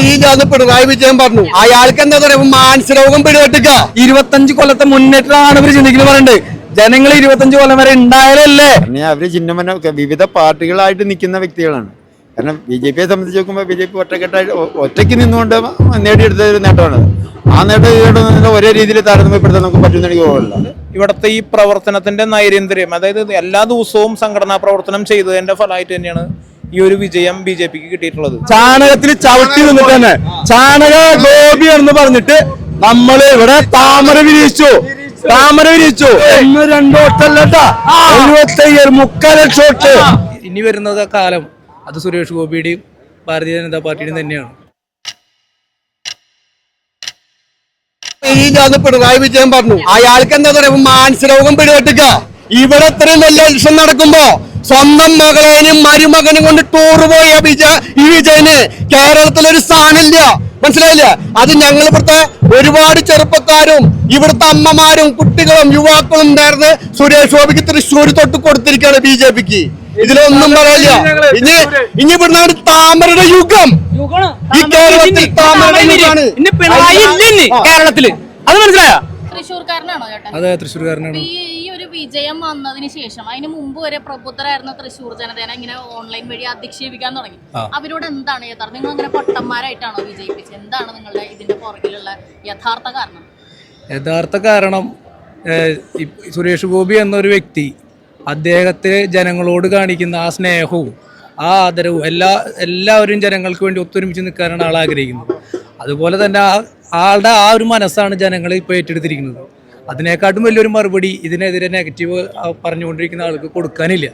കഴിയില്ലാന്ന് പിണറായി വിജയൻ പറഞ്ഞു. അയാൾക്ക് എന്താ പറയുക മാനസരോഗം പിടിപെട്ടുക ഇരുപത്തഞ്ച് കൊല്ലത്തെ മുന്നേറ്റമാണ് ഇവർ ചിന്തിക്കുന്നത് പറയുന്നത് ജനങ്ങൾ ഇരുപത്തഞ്ച് കൊല്ലം വരെ ഉണ്ടായാലല്ലേ? അവർ ചിഹ്നമന വിവിധ പാർട്ടികളായിട്ട് നിൽക്കുന്ന വ്യക്തികളാണ്. കാരണം ബി ജെ പിയെ സംബന്ധിച്ച് നോക്കുമ്പോൾ ബി ജെ പി ഒറ്റക്കെട്ടായിട്ട് ഒറ്റയ്ക്ക് നിന്നുകൊണ്ട് നേടിയെടുത്ത ഒരു നേട്ടമാണ്. ആ നേട്ടം ഒരേ രീതിയിൽ താരതമ്യപ്പെടുത്താൻ നമുക്ക് പറ്റുന്ന എനിക്ക് തോന്നുന്നില്ല. ഇവിടുത്തെ ഈ പ്രവർത്തനത്തിന്റെ നൈരന്തര്യം അതായത് എല്ലാ ദിവസവും സംഘടനാ പ്രവർത്തനം ചെയ്തതിന്റെ ഫലമായിട്ട് തന്നെയാണ് ഈ ഒരു വിജയം ബി ജെ പിക്ക് കിട്ടിയിട്ടുള്ളത്. ചാണകത്തിൽ ചവിട്ടി നിന്നിട്ട് തന്നെ. ചാണക ഗോപി എന്ന് പറഞ്ഞിട്ട് നമ്മൾ ഇവിടെ താമര വിരിയിച്ചു. താമര വിരിയിച്ചു. ഒന്ന് രണ്ടോട്ടല്ലട്ടാ എഴുപത്തയ്യായിരം മുക്കാൽ ലക്ഷം വോട്ട്. ഇനി വരുന്നത് കാലം അത് സുരേഷ് ഗോപിയുടെയും ഭാരതീയ ജനതാ പാർട്ടിയുടെയും തന്നെയാണ്. ഈ കഴിയില്ലാന്ന് പിണറായി വിജയൻ പറഞ്ഞു. അയാൾക്ക് എന്താ പറയുക മാനസരോഗം പിടിപെട്ടുക ഇവിടെ ഇത്രയും വലിയ ഇലക്ഷൻ നടക്കുമ്പോ സ്വന്തം മകളേനും മരുമകനും കൊണ്ട് ടൂർ പോയ വിജ ഈ വിജയന് കേരളത്തിൽ ഒരു സ്ഥാനമില്ല. മനസ്സിലായില്ല? അത് ഞങ്ങൾ ഇവിടുത്തെ ഒരുപാട് ചെറുപ്പക്കാരും ഇവിടുത്തെ അമ്മമാരും കുട്ടികളും യുവാക്കളും നേർന്ന് സുരേഷ് ഗോപിക്ക് തൃശ്ശൂർ തൊട്ട് കൊടുത്തിരിക്കുകയാണ് ബി ജെ പിക്ക്. ഇതിലൊന്നും പറയില്ല ഇനി ഇനി ഇവിടുന്ന് ഒരു താമരയുടെ യുഗം. ഈ കേരളത്തിൽ താമരയുടെ യുഗമാണ്. കേരളത്തിൽ. അത് മനസ്സിലായോ? തൃശ്ശൂർക്കാരനാണോ അതെ തൃശ്ശൂർക്കാരനാണ്. ഈ വിജയം വന്നതിന് ശേഷം അതിന് മുമ്പ് വരെ പ്രബുദ്ധരായിരുന്ന തൃശ്ശൂർ ജനതേനെ ഇങ്ങനെ ഓൺലൈൻ വഴി അധിക്ഷേപിക്കാൻ തുടങ്ങി. അവരോട് എന്താണ് യഥാർത്ഥം? നിങ്ങൾ അങ്ങനെ പൊട്ടന്മാരായിട്ടാണോ വിജയിപ്പിച്ചത്? എന്താണ് നിങ്ങളുടെ ഇതിന്റെ പുറകിലുള്ള യഥാർത്ഥ കാരണം? യഥാർത്ഥ കാരണം സുരേഷ് ഗോപി എന്നൊരു വ്യക്തി അദ്ദേഹത്തെ ജനങ്ങളോട് കാണിക്കുന്ന ആ സ്നേഹവും ആ ആദരവും എല്ലാ എല്ലാവരും ജനങ്ങൾക്ക് വേണ്ടി ഒത്തൊരുമിച്ച് നിൽക്കാനാണ് ആൾ ആഗ്രഹിക്കുന്നത് അതുപോലെ തന്നെ ആ ആളുടെ ആ ഒരു മനസ്സാണ് ജനങ്ങളെ ഇപ്പോൾ ഏറ്റെടുത്തിരിക്കുന്നത്. അതിനെക്കാട്ടും വലിയൊരു മറുപടി ഇതിനെതിരെ നെഗറ്റീവ് പറഞ്ഞുകൊണ്ടിരിക്കുന്ന ആൾക്ക് കൊടുക്കാനില്ല.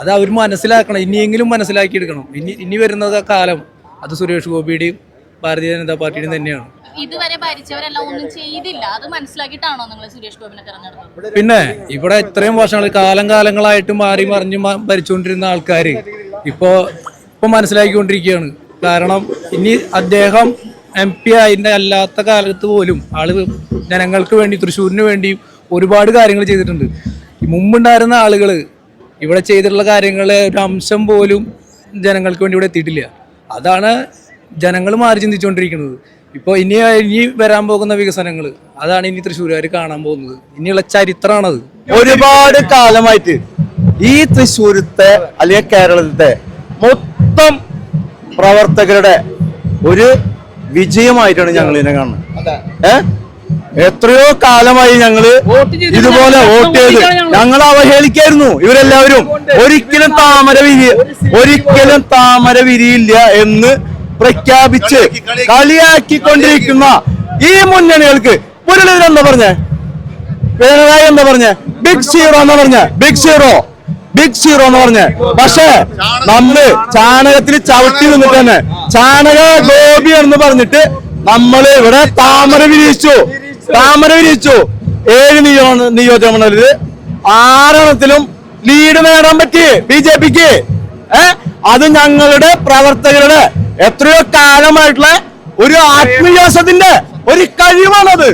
അത് അവർ മനസ്സിലാക്കണം. ഇനിയെങ്കിലും മനസ്സിലാക്കിയെടുക്കണം. ഇനി ഇനി വരുന്നത് കാലം അത് സുരേഷ് ഗോപിയുടെയും ഭാരതീയ ജനതാ പാർട്ടിയുടെയും തന്നെയാണ്. ഇതുവരെ ഭരിച്ചവരെല്ലാം ഒന്നും ചെയ്തില്ല. അത് മനസ്സിലാക്കിയിട്ടാണോ നിങ്ങൾ സുരേഷ് ഗോപിനെ തെരഞ്ഞെടുത്തത്? പിന്നെ ഇവിടെ ഇത്രയും വർഷങ്ങൾ കാലം കാലങ്ങളായിട്ട് മാറി മറിഞ്ഞ് ഭരിച്ചുകൊണ്ടിരുന്ന ആൾക്കാര് ഇപ്പോ ഇപ്പൊ മനസ്സിലാക്കിക്കൊണ്ടിരിക്കുകയാണ്. കാരണം ഇനി അദ്ദേഹം എം പി ആയിന്റെ അല്ലാത്ത കാലത്ത് പോലും ആൾ ജനങ്ങൾക്ക് വേണ്ടി തൃശ്ശൂരിന് വേണ്ടി ഒരുപാട് കാര്യങ്ങൾ ചെയ്തിട്ടുണ്ട്. മുമ്പുണ്ടായിരുന്ന ആളുകൾ ഇവിടെ ചെയ്തിട്ടുള്ള കാര്യങ്ങളെ ഒരു അംശം പോലും ജനങ്ങൾക്ക് വേണ്ടി ഇവിടെ എത്തിയിട്ടില്ല. അതാണ് ജനങ്ങൾ മാറി ചിന്തിച്ചുകൊണ്ടിരിക്കുന്നത്. ഇപ്പോൾ ഇനി ഇനി വരാൻ പോകുന്ന വികസനങ്ങൾ അതാണ് ഇനി തൃശ്ശൂരുകാർ കാണാൻ പോകുന്നത്. ഇനിയുള്ള ചരിത്രമാണത് ഒരുപാട് കാലമായിട്ട് ഈ തൃശ്ശൂരത്തെ അല്ലെങ്കിൽ കേരളത്തിലെ മൊത്തം പ്രവർത്തകരുടെ ഒരു വിജയമായിട്ടാണ് ഞങ്ങൾ ഇതിനെ കാണുന്നത്. ഏ? എത്രയോ കാലമായി ഞങ്ങൾ ഇതുപോലെ വോട്ട് ചെയ്ത് ഞങ്ങൾ അവഹേളിക്കായിരുന്നു ഇവരെല്ലാവരും. ഒരിക്കലും താമര വിരി ഒരിക്കലും താമര വിരിയില്ല എന്ന് പ്രഖ്യാപിച്ച് കളിയാക്കിക്കൊണ്ടിരിക്കുന്ന ഈ മുന്നണികൾക്ക് മുരളീധരൻ എന്താ പറഞ്ഞേ? പിണറായി എന്താ പറഞ്ഞ? ബിഗ് സീറോ എന്നാ പറഞ്ഞ? ബിഗ് സീറോ ബിഗ് സീറോ എന്ന് പറഞ്ഞ? പക്ഷേ നമ്മൾ ചാണകത്തിൽ ചവിട്ടി നിന്നിട്ട് തന്നെ ചാണക ഗോപി എന്ന് പറഞ്ഞിട്ട് നമ്മൾ ഇവിടെ താമര വിരിയിച്ചു. താമര വിരിയിച്ചു. ഏഴ് നിയോ നിയോജക മണ്ഡലത്തിൽ ആറെണ്ണത്തിലും ലീഡ് നേടാൻ പറ്റി ബി ജെ പിക്ക്. അത് ഞങ്ങളുടെ പ്രവർത്തകരുടെ എത്രയോ കാലമായിട്ടുള്ള ഒരു ആത്മവിശ്വാസത്തിന്റെ ഒരു കഴിവാണത്.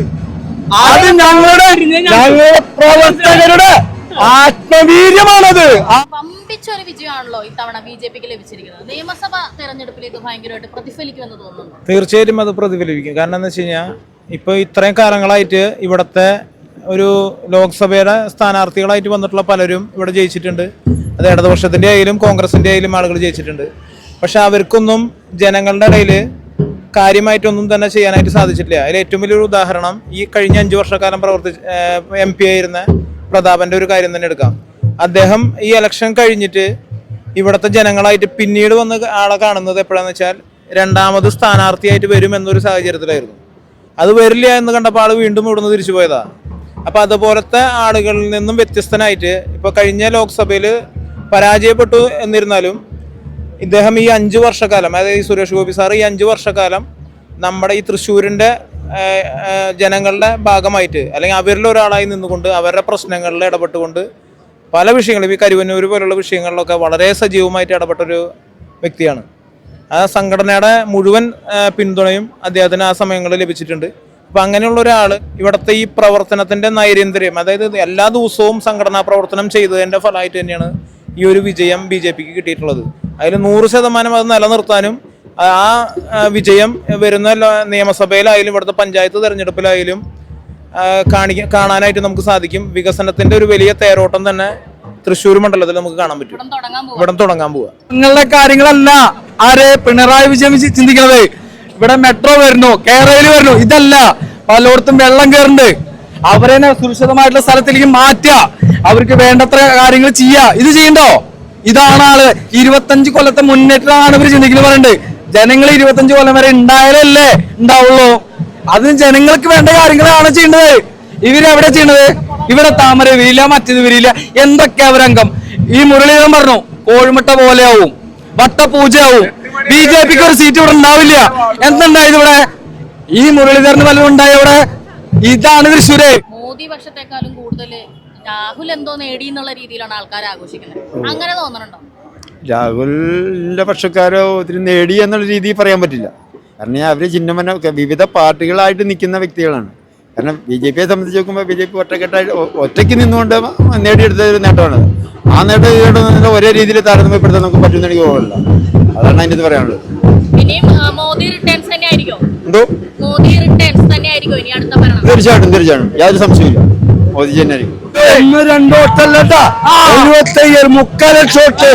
അത് ഞങ്ങളുടെ ഞങ്ങളുടെ പ്രവർത്തകരുടെ ആത്മവീര്യമാണത്. ഒരു വിജയമാണല്ലോ ഇത്തവണ ബി ജെ പിക്ക് ലഭിച്ചിരിക്കുന്നത്. നിയമസഭ തെരഞ്ഞെടുപ്പിൽ ഇത് ഭയങ്കരമായിട്ട് പ്രതിഫലിക്കുമെന്ന് തോന്നുന്നു തീർച്ചയായിട്ടും അത് പ്രതിഫലിപ്പിക്കും. കാരണം എന്താ വെച്ച് കഴിഞ്ഞാൽ ഇപ്പോൾ ഇത്രയും കാലങ്ങളായിട്ട് ഇവിടുത്തെ ഒരു ലോക്സഭയുടെ സ്ഥാനാർത്ഥികളായിട്ട് വന്നിട്ടുള്ള പലരും ഇവിടെ ജയിച്ചിട്ടുണ്ട്. അത് ഇടതുപക്ഷത്തിന്റെ ആയാലും കോൺഗ്രസിന്റെ ആയാലും ആളുകൾ ജയിച്ചിട്ടുണ്ട്. പക്ഷെ അവർക്കൊന്നും ജനങ്ങളുടെ ഇടയിൽ കാര്യമായിട്ടൊന്നും തന്നെ ചെയ്യാനായിട്ട് സാധിച്ചിട്ടില്ല. അതിൽ ഏറ്റവും വലിയൊരു ഉദാഹരണം ഈ കഴിഞ്ഞ അഞ്ച് വർഷക്കാലം പ്രവർത്തിച്ച് എം പി ആയിരുന്ന പ്രതാപന്റെ ഒരു കാര്യം തന്നെ എടുക്കാം. അദ്ദേഹം ഈ ഇലക്ഷൻ കഴിഞ്ഞിട്ട് ഇവിടുത്തെ ജനങ്ങളായിട്ട് പിന്നീട് വന്ന് ആളെ കാണുന്നത് എപ്പോഴാന്ന് വെച്ചാൽ രണ്ടാമത് സ്ഥാനാർത്ഥിയായിട്ട് വരും എന്നൊരു സാഹചര്യത്തിലായിരുന്നു. അത് വരില്ല എന്ന് കണ്ടപ്പോൾ ആൾ വീണ്ടും ഇവിടുന്ന് തിരിച്ചു പോയതാ. അപ്പൊ അതുപോലത്തെ ആളുകളിൽ നിന്നും വ്യത്യസ്തനായിട്ട് ഇപ്പൊ കഴിഞ്ഞ ലോക്സഭയിൽ പരാജയപ്പെട്ടു എന്നിരുന്നാലും ഇദ്ദേഹം ഈ അഞ്ച് വർഷക്കാലം അതായത് ഈ സുരേഷ് ഗോപി സാർ ഈ അഞ്ച് വർഷക്കാലം നമ്മുടെ ഈ തൃശ്ശൂരിന്റെ ജനങ്ങളുടെ ഭാഗമായിട്ട് അല്ലെങ്കിൽ അവരിൽ ഒരാളായി നിന്നുകൊണ്ട് അവരുടെ പ്രശ്നങ്ങളിൽ ഇടപെട്ടുകൊണ്ട് പല വിഷയങ്ങളും ഈ കരുവന്നൂർ പോലുള്ള വിഷയങ്ങളിലൊക്കെ വളരെ സജീവമായിട്ട് ഇടപെട്ടൊരു വ്യക്തിയാണ്. ആ സംഘടനയുടെ മുഴുവൻ പിന്തുണയും അദ്ദേഹത്തിന് ആ സമയങ്ങളിൽ ലഭിച്ചിട്ടുണ്ട്. അപ്പം അങ്ങനെയുള്ള ഒരാൾ ഇവിടുത്തെ ഈ പ്രവർത്തനത്തിന്റെ നൈരന്തര്യം അതായത് എല്ലാ ദിവസവും സംഘടനാ പ്രവർത്തനം ചെയ്തതിന്റെ ഫലമായിട്ട് തന്നെയാണ് ഈ ഒരു വിജയം ബി ജെ പിക്ക് കിട്ടിയിട്ടുള്ളത്. അതിൽ നൂറ് ശതമാനം അത് നിലനിർത്താനും ആ വിജയം വരുന്ന നിയമസഭയിലായാലും ഇവിടുത്തെ പഞ്ചായത്ത് തെരഞ്ഞെടുപ്പിലായാലും ആ, കാണിക്ക കാണാനായിട്ട് നമുക്ക് സാധിക്കും. വികസനത്തിന്റെ ഒരു വലിയ തേരോട്ടം തന്നെ തൃശ്ശൂർ മണ്ഡലത്തിൽ നമുക്ക് കാണാൻ പറ്റും. ഇവിടെ തുടങ്ങാൻ പോവാ. ഇവിടെ തുടങ്ങാൻ പോവുക നിങ്ങളുടെ കാര്യങ്ങളല്ല. ആരെ പിണറായി വിജയൻ ചിന്തിക്കുന്നത്? ഇവിടെ മെട്രോ വരുന്നു കേരളയിൽ വരുന്നു. ഇതല്ല. പലയിടത്തും വെള്ളം കയറുന്നുണ്ട്. അവരെ സുരക്ഷിതമായിട്ടുള്ള സ്ഥലത്തിലേക്ക് മാറ്റുക. അവർക്ക് വേണ്ടത്ര കാര്യങ്ങൾ ചെയ്യുക. ഇത് ചെയ്യണ്ടോ? ഇതാണ് ആൾ. ഇരുപത്തഞ്ച് കൊല്ലത്തെ മുന്നേറ്റമാണ് ഇവർ ചിന്തിക്കുന്നത്. പറയുന്നത് ജനങ്ങൾ ഇരുപത്തഞ്ച് കൊല്ലം വരെ ഉണ്ടായാലല്ലേ ഉണ്ടാവുള്ളൂ. അതിന് ജനങ്ങൾക്ക് വേണ്ട കാര്യങ്ങളാണ് ചെയ്യേണ്ടത് ഇവരെവിടെ ചെയ്യണത്? ഇവിടെ താമര വിരിയില്ല മറ്റേത് വിരിയില്ല. എന്തൊക്കെ അവരംഗം? ഈ മുരളീധരൻ പറഞ്ഞു കോഴിമുട്ട പോലെയാവും വട്ടപൂജയാവും ബി ജെ പിക്ക് ഒരു സീറ്റ് ഇവിടെ ഉണ്ടാവില്ല. എന്തുണ്ടായത് ഇവിടെ? ഈ മുരളീധരന് വല്ലതും ഉണ്ടായ ഇവിടെ? ഇതാണ് തൃശ്ശൂര്. മോദി പക്ഷത്തെക്കാളും കൂടുതൽ രാഹുൽ എന്തോ നേടി എന്നുള്ള രീതിയിലാണ് ആൾക്കാർ ആഘോഷിക്കുന്നത്. അങ്ങനെ തോന്നുന്നുണ്ടോ രാഹുലിന്റെ പക്ഷക്കാരോ ഒത്തിരി നേടി എന്നുള്ള രീതിയിൽ പറയാൻ പറ്റില്ല. കാരണം അവർ ചിഹ്നമന വിവിധ പാർട്ടികളായിട്ട് നിൽക്കുന്ന വ്യക്തികളാണ്. കാരണം ബി ജെ പിയെ സംബന്ധിച്ച് നോക്കുമ്പോൾ ബി ജെ പി ഒറ്റക്കെട്ടായിട്ട് ഒറ്റയ്ക്ക് നിന്നുകൊണ്ട് നേടിയെടുത്ത ഒരു നേട്ടമാണ്. ആ നേട്ടം ഒരേ രീതിയിൽ താരതമ്യപ്പെടുത്താൻ നമുക്ക് പറ്റുന്ന എനിക്ക് തോന്നുന്നില്ല. അതാണ് അതിന്റെ ഇത് പറയാനുള്ളത്. ഇനിയും ആ, മോദി റിട്ടേൺസ് തന്നെ ആയിരിക്കും എന്തോ? മോദി റിട്ടേൺസ് തന്നെ ആയിരിക്കും ഇനി അടുത്ത ഭരണം? തീർച്ചയായിട്ടും തീർച്ചയായിട്ടും. യാതൊരു സംശയമില്ല മോദിജി തന്നെ ആയിരിക്കും ഒന്ന് രണ്ടോ ഒട്ടല്ലട്ടാ എഴുപത്തയ്യായിരം മുക്കാൽ ലക്ഷം വോട്ട്.